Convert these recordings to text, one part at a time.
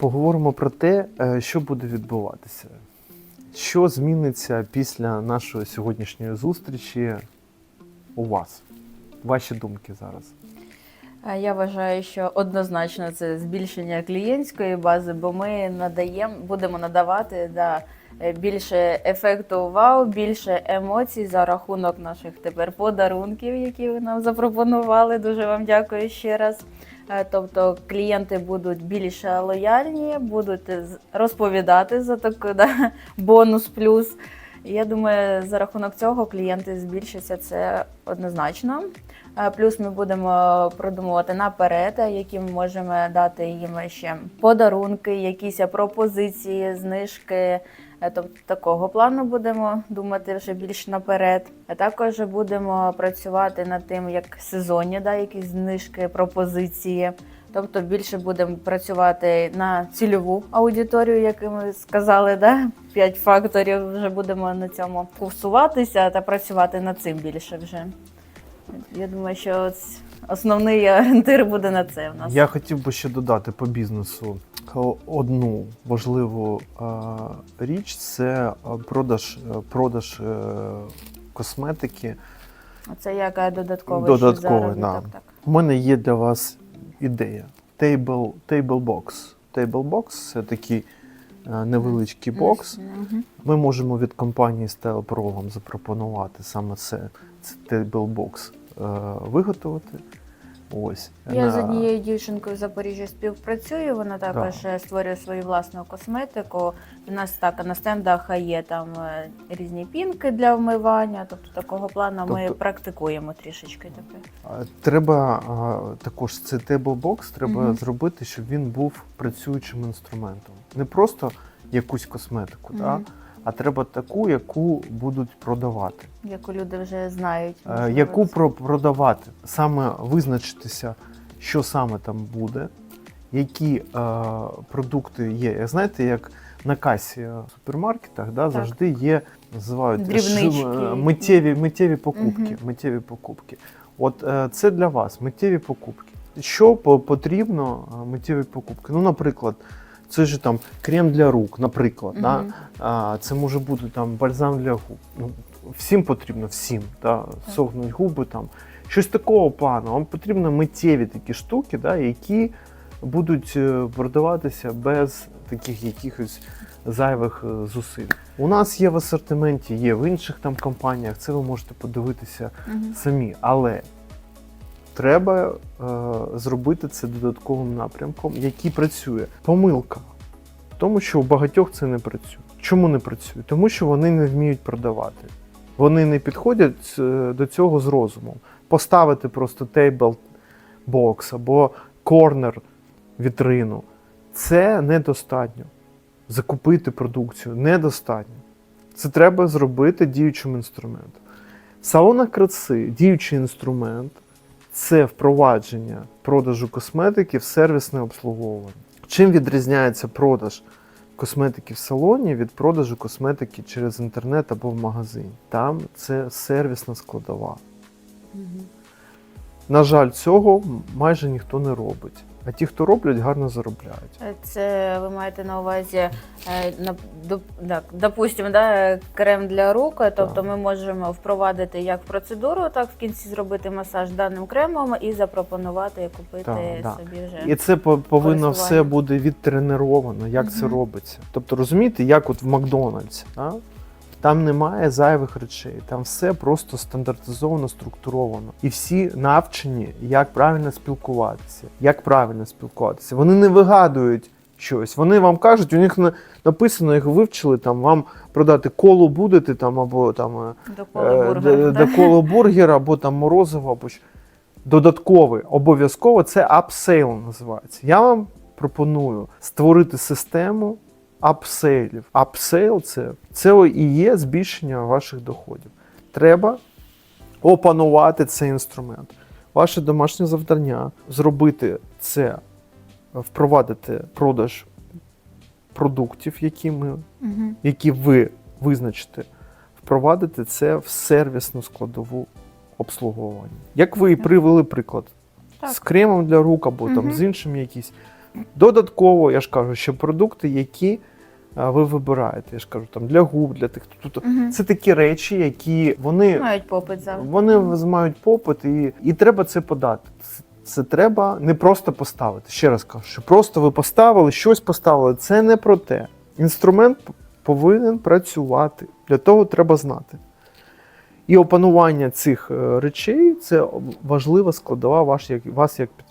Поговоримо про те, е, що буде відбуватися. Що зміниться після нашої сьогоднішньої зустрічі у вас? Ваші думки зараз. Е, Я вважаю, що однозначно це збільшення клієнтської бази, бо ми надаємо, будемо надавати да, е, більше ефекту вау, більше емоцій за рахунок наших тепер подарунків, які ви нам запропонували. Дуже вам дякую ще раз. Е, Тобто клієнти будуть більш лояльні, будуть розповідати за такий да, бонус плюс. Я думаю, за рахунок цього клієнти збільшаться це однозначно. Е, Плюс ми будемо продумувати наперед, е, які ми можемо дати їм ще подарунки, якісь пропозиції, знижки. Е, Тобто такого плану будемо думати вже більш наперед. А також будемо працювати над тим, як сезонні, да, якісь знижки, пропозиції. Тобто більше будемо працювати на цільову аудиторію, як ми сказали, да? п'ять факторів. Вже будемо на цьому курсуватися та працювати над цим більше вже. Я думаю, що основний орієнтир буде на це в нас. Я хотів би ще додати по бізнесу одну важливу е, річ це е, продаж, е, продаж косметики. Це як е, додатковий, да. Так. У мене є для вас ідея. Table, table box. Table box це такий невеличкий бокс. Ми можемо від компанії Style Pro вам запропонувати саме це, це Table Box е, виготовити. Ось. Я На- з однією дівчинкою в Запоріжжі співпрацюю. Вона також е, створює свою власну косметику. У нас так на стендах є там е, різні пінки для вмивання. Тобто такого плану ми Тобто- практикуємо трішечки тепер. Треба також Table Box треба Мгм. зробити, щоб він був працюючим інструментом. Не просто якусь косметику, да? А треба таку, яку будуть продавати. Яку люди вже знають. Е, можливо, яку про- продавати, саме визначитися, що саме там буде, які е, продукти є. Знаєте, як на касі в супермаркетах да, завжди є, називають Дрібнички. е, миттєві, миттєві покупки. Мгм. Миттєві покупки. От е, це для вас миттєві покупки. Що потрібно е, миттєві покупки? Ну, наприклад, це ж там крем для рук, наприклад. Да? А, це може бути там бальзам для губ. Ну, всім потрібно, всім. Да? Сохнуть губи там. Щось такого плану. Вам потрібно миттєві такі штуки, да, які будуть е, продаватися без таких якихось зайвих е, зусиль. У нас є в асортименті, є в інших там компаніях, це ви можете подивитися Мгм. самі. Але треба е, зробити це додатковим напрямком, який працює. Помилка тому, що у багатьох це не працює. Чому не працює? Тому що вони не вміють продавати. Вони не підходять е, до цього з розумом. Поставити просто тейбл бокс або корнер вітрину це недостатньо. Закупити продукцію недостатньо. Це треба зробити діючим інструментом. В салонах краси діючий інструмент це впровадження продажу косметики в сервісне обслуговування. Чим відрізняється продаж косметики в салоні від продажу косметики через інтернет або в магазині? Там це сервісна складова. Угу. На жаль, цього майже ніхто не робить. А ті, хто роблять, гарно заробляють. Е, Це ви маєте на увазі, е, на, так, допустимо, да, крем для рук. Тобто Так. ми можемо впровадити як процедуру, так в кінці зробити масаж даним кремом і запропонувати купити Так, собі вже. І це по- повинно все буде відтренировано, як це робиться. Тобто, розумієте, як от в Макдональдсі, да? Там немає зайвих речей, там все просто стандартизовано, структуровано. І всі навчені, як правильно спілкуватися. Як правильно спілкуватися. Вони не вигадують щось. Вони вам кажуть, у них на- написано, їх вивчили, там вам продати колу будете там або там. е, До Е, кола бургера. до- до коло бургера або там морозиво, або щ- додатковий, обов'язково це апсейл називається. Я вам пропоную створити систему апсейлів. Апсейл це, це і є збільшення ваших доходів. Треба опанувати цей інструмент. Ваше домашнє завдання зробити це, впровадити продаж продуктів, які ми Мгм. які ви визначите, впровадити це в сервісну складову обслуговування. Як ви і привели приклад Так. з кремом для рук або там з іншим якісь. Додатково, я ж кажу, що продукти, які ви вибираєте, я ж кажу, там для губ, для тих. Тобто, Мгм. це такі речі, які вони, Мають попит завжди. вони мають попит, і, і треба це подати. Це, це треба не просто поставити. Ще раз кажу, що просто ви поставили, щось поставили. Це не про те. Інструмент повинен працювати. Для того треба знати. І опанування цих е, речей це важлива складова ваш, як, вас як підприємця.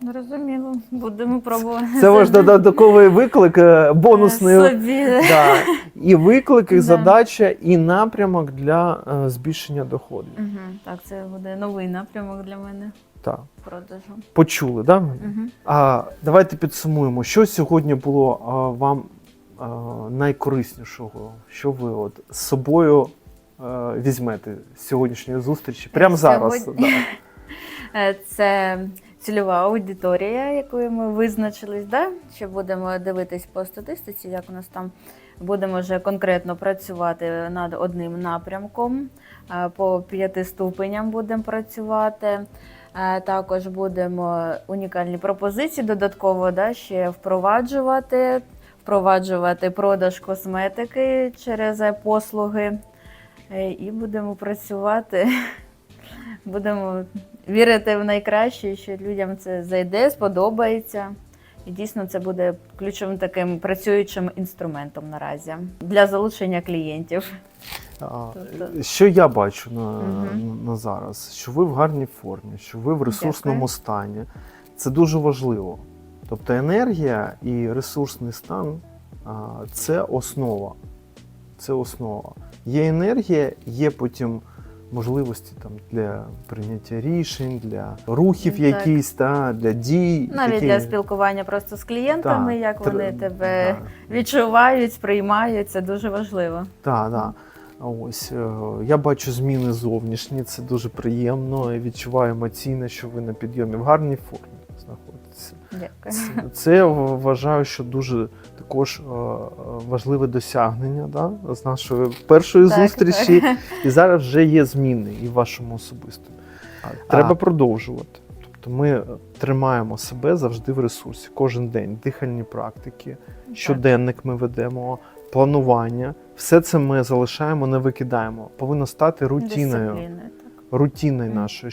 Зрозуміло, будемо пробувати. Це ваш додатковий виклик, е, бонусний. собі. Да. І виклик, і задача, і напрямок для е, збільшення доходів. Мгм. Так, це буде новий напрямок для мене Так. продажу. Почули, да? Мгм. А давайте підсумуємо, що сьогодні було а, вам а, найкориснішого, що ви от з собою а, візьмете з сьогоднішньої зустрічі? Прямо зараз. Сьогодні? Да. Е, Це цільова аудиторія, якою ми визначились, да? що будемо дивитись по статистиці, як у нас там будемо вже конкретно працювати над одним напрямком. Е, По п'яти ступеням будемо працювати. Е, Також будемо унікальні пропозиції додатково да, ще впроваджувати, впроваджувати продаж косметики через послуги. Е, І будемо працювати. Будемо вірити в найкраще, що людям це зайде, сподобається. І дійсно це буде ключовим таким працюючим інструментом наразі для залучення клієнтів. Тобто- Що я бачу на, Мгм. на зараз? Що ви в гарній формі, що ви в ресурсному Дякую. стані. Це дуже важливо. Тобто енергія і ресурсний стан це основа. Це основа. Є енергія, є потім можливості там, для прийняття рішень, для рухів Так. якісь, та, для дій. Навіть які... для спілкування просто з клієнтами, Так, як тр- вони тебе да. відчувають, сприймають, це дуже важливо. Так, так. Ось е, я бачу зміни зовнішні, це дуже приємно. Я Відчуваю емоційно, що ви на підйомі в гарній формі Дякую. Це, я вважаю, що дуже також е, е, важливе досягнення да, з нашої першої Так, зустрічі. так. І зараз вже є зміни і в вашому особистому. Треба А. продовжувати. Тобто ми тримаємо себе завжди в ресурсі, кожен день, дихальні практики, щоденник ми ведемо, планування. Все це ми залишаємо, не викидаємо. Повинно стати рутиною, Так. рутиною Мгм. нашою,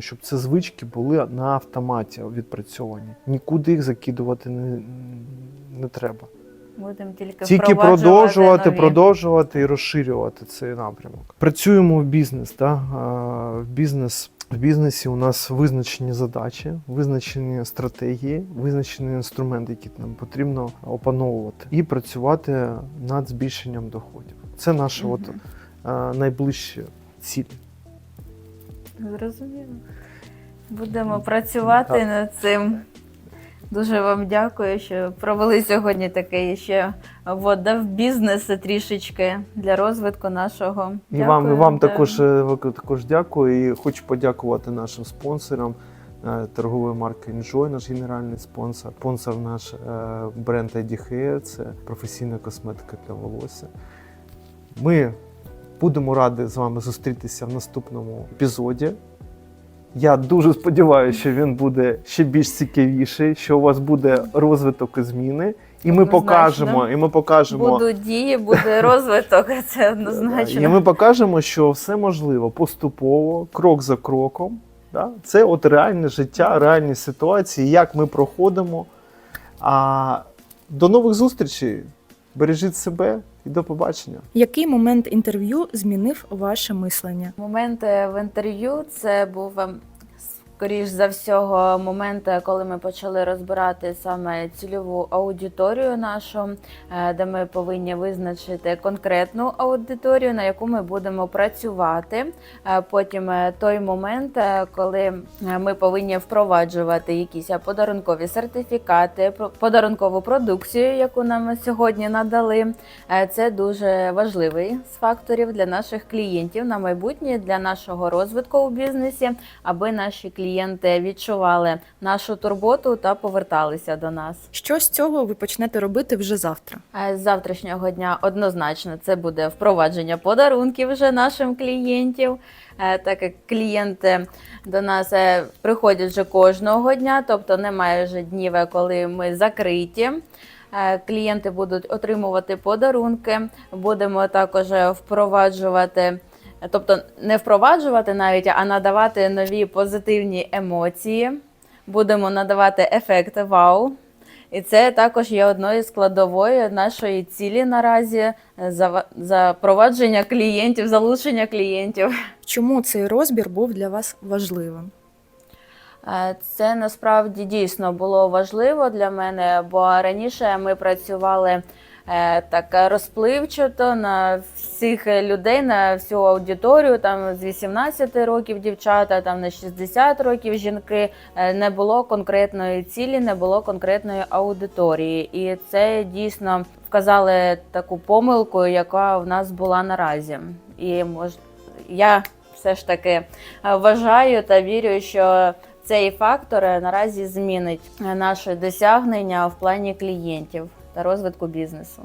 щоб ці звички були на автоматі відпрацьовані. Нікуди їх закидувати не, не треба. Будемо тільки, Тільки продовжувати, нові. продовжувати і розширювати цей напрямок. Працюємо в бізнес. Да? В бізнес. В бізнесі у нас визначені задачі, визначені стратегії, визначені інструменти, які нам потрібно опановувати, і працювати над збільшенням доходів. Це наша от, Мгм. а, найближча ціль. Зрозуміло. Будемо працювати Так. над цим. Дуже вам дякую, що провели сьогодні такий ще ввода в бізнес трішечки для розвитку нашого. І вам, і вам да. також, е, також дякую. І хочу подякувати нашим спонсорам. е, Торгової марки Enjoy, наш генеральний спонсор. Спонсор наш е, бренд ID Hair, це професійна косметика для волосся. Ми будемо раді з вами зустрітися в наступному епізоді. Я дуже сподіваюся, що він буде ще більш цікавіший, що у вас буде розвиток і зміни. І ми Однозначно. покажемо, і ми покажемо. Будуть дії, буде розвиток, це однозначно. І ми покажемо, що все можливо поступово, крок за кроком. Да? Це от реальне життя, реальні ситуації, як ми проходимо. А до нових зустрічей. Бережіть себе і до побачення. Який момент інтерв'ю змінив ваше мислення? Момент в інтерв'ю це був ем, скоріш за всього момент, коли ми почали розбирати саме цільову аудиторію нашу, е, де ми повинні визначити конкретну аудиторію, на яку ми будемо працювати. Е, Потім е, той момент, коли ми повинні впроваджувати якісь подарункові сертифікати, подарункову продукцію, яку нам сьогодні надали. Це дуже важливий з факторів для наших клієнтів на майбутнє, для нашого розвитку у бізнесі, аби наші клієнти клієнти відчували нашу турботу та поверталися до нас. Що з цього ви почнете робити вже завтра? З завтрашнього дня однозначно це буде впровадження подарунків вже нашим клієнтів, Е, так як клієнти до нас е, приходять вже кожного дня, тобто немає вже днів, е, коли ми закриті. Клієнти будуть отримувати подарунки. Будемо також впроваджувати, тобто не впроваджувати навіть, а надавати нові позитивні емоції. Будемо надавати ефекти вау. І це також є одною з складовою нашої цілі наразі запровадження клієнтів, залучення клієнтів. Чому цей розбір був для вас важливим? Е, Це насправді дійсно було важливо для мене, бо раніше ми працювали так розпливчато на всіх людей, на всю аудиторію, там з 18 років дівчата, там на 60 років жінки. Е, Не було конкретної цілі, не було конкретної аудиторії. І це дійсно вказали таку помилку, яка в нас була наразі. І мож... я все ж таки е, вважаю та вірю, що цей фактор е, наразі змінить е, наше досягнення в плані клієнтів та розвитку бізнесу.